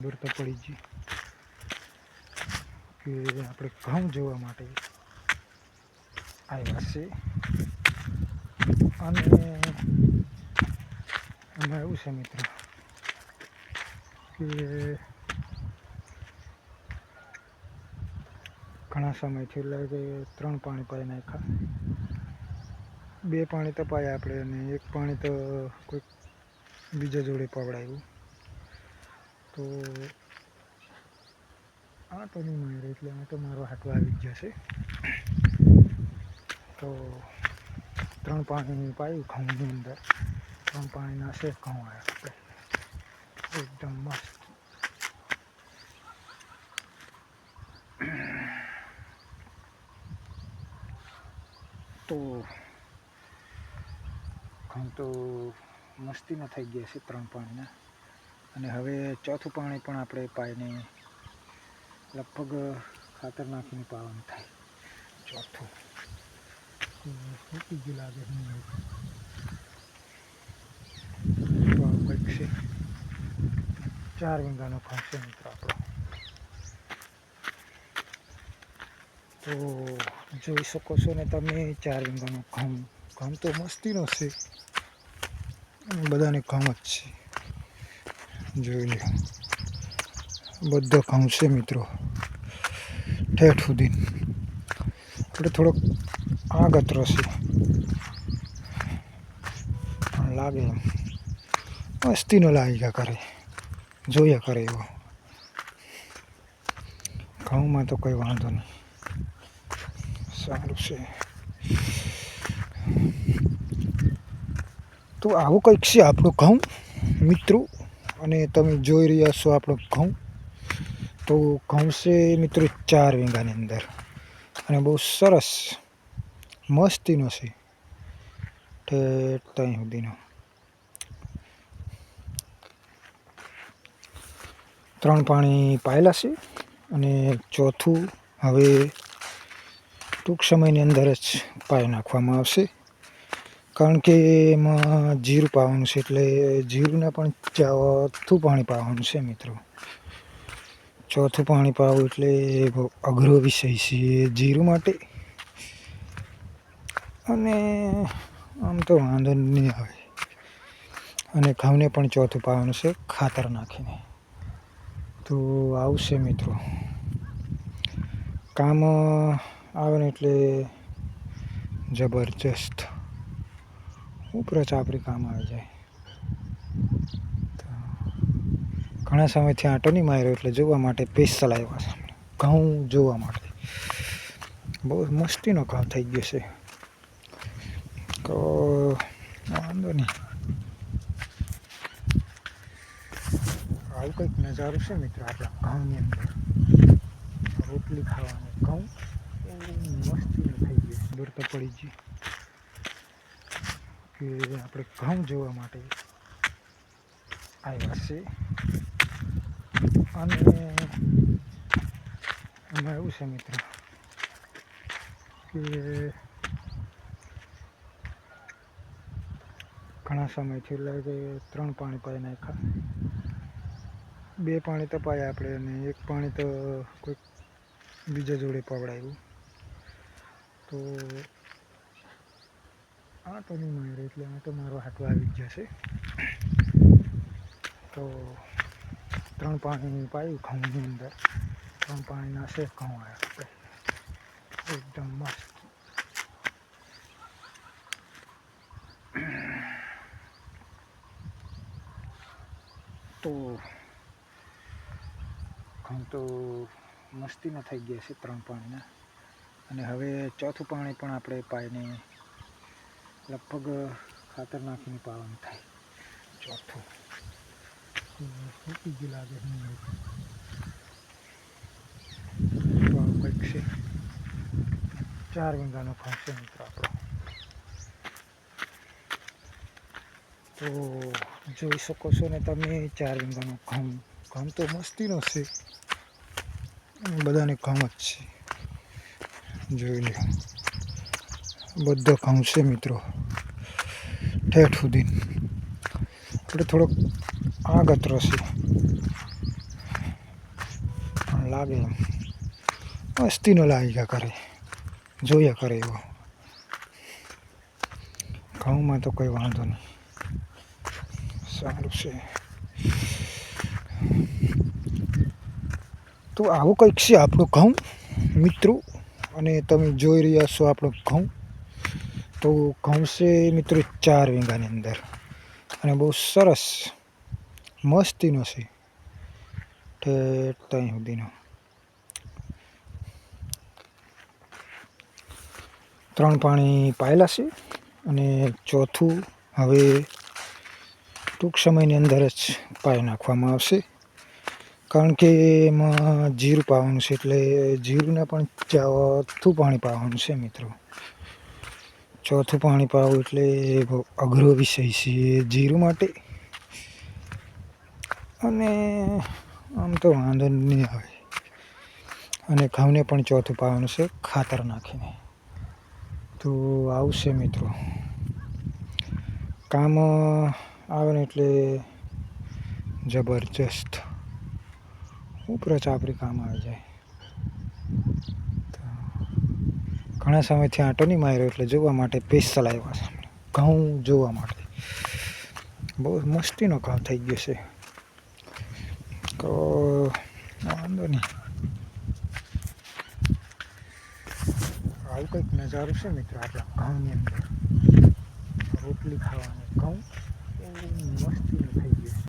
ખબર તો પડી ગઈ કે આપણે ઘઉં જોવા માટે આવ્યા છે. અને એમાં એવું છે મિત્રો કે ઘણા સમયથી એટલે કે ત્રણ પાણી પાઈ નાખ્યા. બે પાણી તો પાયા આપણે અને એક પાણી તો કોઈક બીજા જોડે પવડાવ્યું તો આ તો નહીં મારે એટલે આ તો મારો હાટો આવી જ જશે. તો ત્રણ પાણી પાયું ઘઉંની અંદર. ત્રણ પાણીના શેક ઘઉં આવ્યા એકદમ મસ્ત. તો ઘઉં તો મસ્તીમાં થઈ ગયા છે ત્રણ પાણીના. અને હવે ચોથું પાણી પણ આપણે પાઈને લગભગ ખાતર નાખીને પાવાનું થાય. ચોથું. ગયું લાગે તો છે. ચાર વીંગાનો છે મિત્રો આપણો. તો જોઈ શકો છો ને તમે, ચાર વીંગાનો ઘઉં ઘઉં તો મસ્તીનો છે. બધાને ઘઉં જ છે. જોઈ લો. બધો ઘઉં છે મિત્રો. ઠેઠ સુધી. એટલે થોડોક આગત છે. પણ લાગે એમ. મસ્તીનો લાગ્યા કરે. જોયા કરે એવો. ઘઉંમાં તો કોઈ વાંધો નહીં. સારું છે. તો આવું કંઈક છે આપણું ઘઉં મિત્રો અને તમે જોઈ રહ્યા છો આપણો ઘઉં. તો ઘઉં છે મિત્રો ચાર વીંગાની અંદર. અને બહુ સરસ, મસ્તીનો છે. ત્યાં સુધીનો. ત્રણ પાણી પાયેલા છે અને ચોથું હવે ટૂંક સમયની અંદર જ પાઈ નાખવામાં આવશે. કારણ કે એમાં જીરું પાવાનું છે એટલે જીરુંને પણ ચોથું પાણી પાવાનું છે મિત્રો. ચોથું પાણી પાવું એટલે અઘરો વિષય છે જીરું માટે. અને આમ તો વાંધો નહીં આવે. અને ઘઉંને પણ ચોથું પાવાનું છે ખાતર નાખીને. તો આવશે મિત્રો. કામ આવે ને એટલે જબરજસ્ત. ઉપરા ચાપરી કામ આવી જાય તો ઘણા સમયથી આંટો નહીં માર્યો એટલે જોવા માટે પેસલ આવ્યા છે ઘઉં જોવા માટે. બહુ મસ્તીનો ઘઉં થઈ ગયો છે. તો વાંધો નહીં. આવું કંઈક નજારો છે મિત્રો આપણા ઘઉંની અંદર? રોટલી ખાવાની. ઘઉં મસ્તીનું થઈ ગયું દૂર તો પડી ગઈ કે આપણે ઘઉં જોવા માટે આવ્યા છે અને એમાં એવું છે મિત્રો કે ઘણા સમયથી એટલે કે ત્રણ પાણી પાઈ નાખ્યા. બે પાણી તો આપણે અને એક પાણી તો કોઈક બીજા જોડે પવડાવ્યું તો આ તો નહીં માર્યો એટલે આ તો મારો હાથવા આવી જ જશે. તો ત્રણ પાણી પાયું ઘઉંની અંદર. ત્રણ પાણીના શેક ઘઉં આવ્યા એકદમ મસ્ત. તો ઘઉં તો મસ્તીના થઈ ગયા છે ત્રણ પાણીના. અને હવે ચોથું પાણી પણ આપણે પાઈને લગભગ ખાતર નાખીને થાય. ચોથું. બીજી લાગે કંઈક છે. ચાર વીંગાનો ઘઉં છે મિત્રો આપણો. તો જોઈ શકો છો ને તમે, ચાર વીંગાનો ઘઉં. ઘઉં તો મસ્તીનો છે. બધાને ઘઉં જ છે. જોઈ લો બધો ઘઉં છે મિત્રો. ઠેઠ સુધી. એટલે થોડોક આગતરો છે લાગે એમ. લાગી લાગ્યા કરે. જોયા કરે એવો. ઘઉંમાં તો કોઈ વાંધો નહીં. સારું છે. તો આવું કંઈક છે આપણું ઘઉં, મિત્રો? અને તમે જોઈ રહ્યા છો આપણું ઘઉં. તો ઘઉં છે મિત્રો ચાર વીંગાની અંદર અને બહુ સરસ મસ્તીનો છે ઠેઠ ત્યાં સુધીનો ત્રણ પાણી પાયેલા છે અને ચોથું હવે ટૂંક સમયની અંદર જ પાઈ નાખવામાં આવશે કારણ કે એમાં જીરું પાવાનું છે એટલે જીરુંને પણ ચોથું પાણી પાવાનું છે મિત્રો ચોથું પાણી પાવું એટલે અઘરો વિષય છે જીરું માટે. અને આમ તો વાંધો નહીં આવે. અને ઘઉંને પણ ચોથું પાવાનું છે, ખાતર નાખીને. તો આવશે મિત્રો. કામ આવે ને એટલે જબરજસ્ત. ઉપરા ચાપરી કામ આવી જાય તો ઘણા સમયથી આંટો નહીં માર્યો એટલે જોવા માટે પેસલ આવ્યા છે. ઘઉં જોવા માટે. બહુ મસ્તીનો ઘઉં થઈ ગયો છે. તો વાંધો નહીં. આવું કંઈક નજારો છે મિત્રો આપણા ઘઉંની અંદર. રોટલી ખાવાની, ઘઉં એવું મસ્તીનું થઈ ગયું છે.